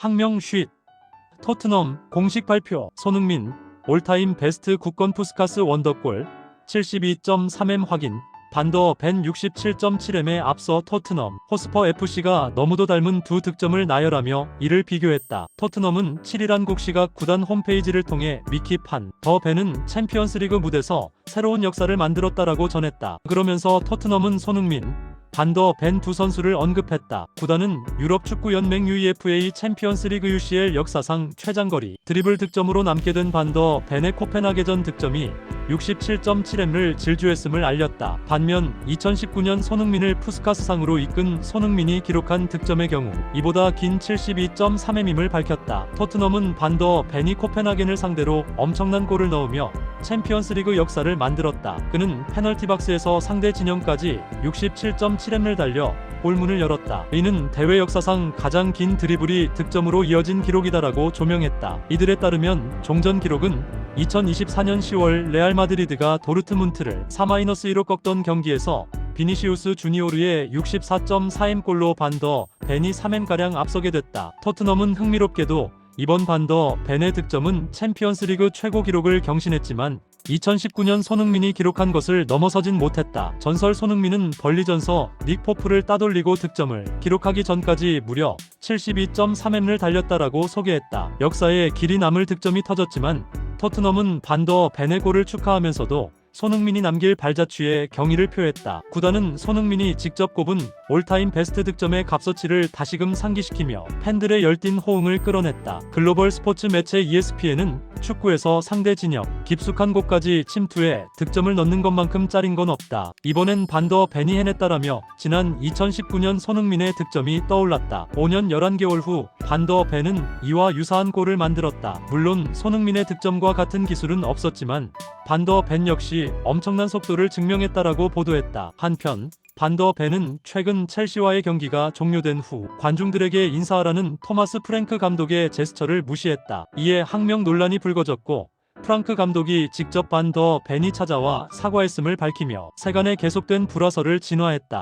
항명 쉿. 토트넘 공식 발표. 손흥민 올타임 베스트 국건 푸스카스 원더골. 72.3M 확인. 반더 벤 67.7M에 앞서 토트넘. 호스퍼 FC가 너무도 닮은 두 득점을 나열하며 이를 비교했다. 토트넘은 7일 한 국시각 구단 홈페이지를 통해 미키 판, 더 벤은 챔피언스리그 무대에서 새로운 역사를 만들었다라고 전했다. 그러면서 토트넘은 손흥민, 반더 벤 두 선수를 언급했다. 구단은 유럽 축구 연맹 UEFA 챔피언스리그 UCL 역사상 최장거리 드리블 득점으로 남게 된 반더 벤의 코펜하게전 득점이 67.7M을 질주했음을 알렸다. 반면 2019년 손흥민을 푸스카스상으로 이끈 손흥민이 기록한 득점의 경우 이보다 긴 72.3M임을 밝혔다. 토트넘은 반더 벤이 코펜하겐을 상대로 엄청난 골을 넣으며 챔피언스리그 역사를 만들었다. 그는 페널티 박스에서 상대 진영까지 67.7M을 달려 골문을 열었다. 이는 대회 역사상 가장 긴 드리블이 득점으로 이어진 기록이다라고 조명했다. 이들에 따르면 종전 기록은 2024년 10월 레알 마드리드가 도르트문트를 4-1로 꺾던 경기에서 비니시우스 주니오르의 64.4M 골로 반더 벤이 3M가량 앞서게 됐다. 토트넘은 흥미롭게도 이번 반더 벤의 득점은 챔피언스리그 최고 기록을 경신했지만 2019년 손흥민이 기록한 것을 넘어서진 못했다. 전설 손흥민은 벌리전서 닉 포프를 따돌리고 득점을 기록하기 전까지 무려 72.3M을 달렸다라고 소개했다. 역사에 길이 남을 득점이 터졌지만 토트넘은 반더 벤의 골을 축하하면서도 손흥민이 남길 발자취에 경의를 표했다. 구단은 손흥민이 직접 꼽은 올타임 베스트 득점의 값어치를 다시금 상기시키며 팬들의 열띤 호응을 끌어냈다. 글로벌 스포츠 매체 ESPN은 축구에서 상대 진영 깊숙한 곳까지 침투해 득점을 넣는 것만큼 짤인 건 없다. 이번엔 반더 벤이 해냈다라며 지난 2019년 손흥민의 득점이 떠올랐다. 5년 11개월 후 반더 벤은 이와 유사한 골을 만들었다. 물론 손흥민의 득점과 같은 기술은 없었지만 반더 벤 역시 엄청난 속도를 증명했다라고 보도했다. 한편 반더 벤은 최근 첼시와의 경기가 종료된 후 관중들에게 인사하라는 토마스 프랭크 감독의 제스처를 무시했다. 이에 항명 논란이 불거졌고 프랑크 감독이 직접 반더 벤이 찾아와 사과했음을 밝히며 세간에 계속된 불화설을 진화했다.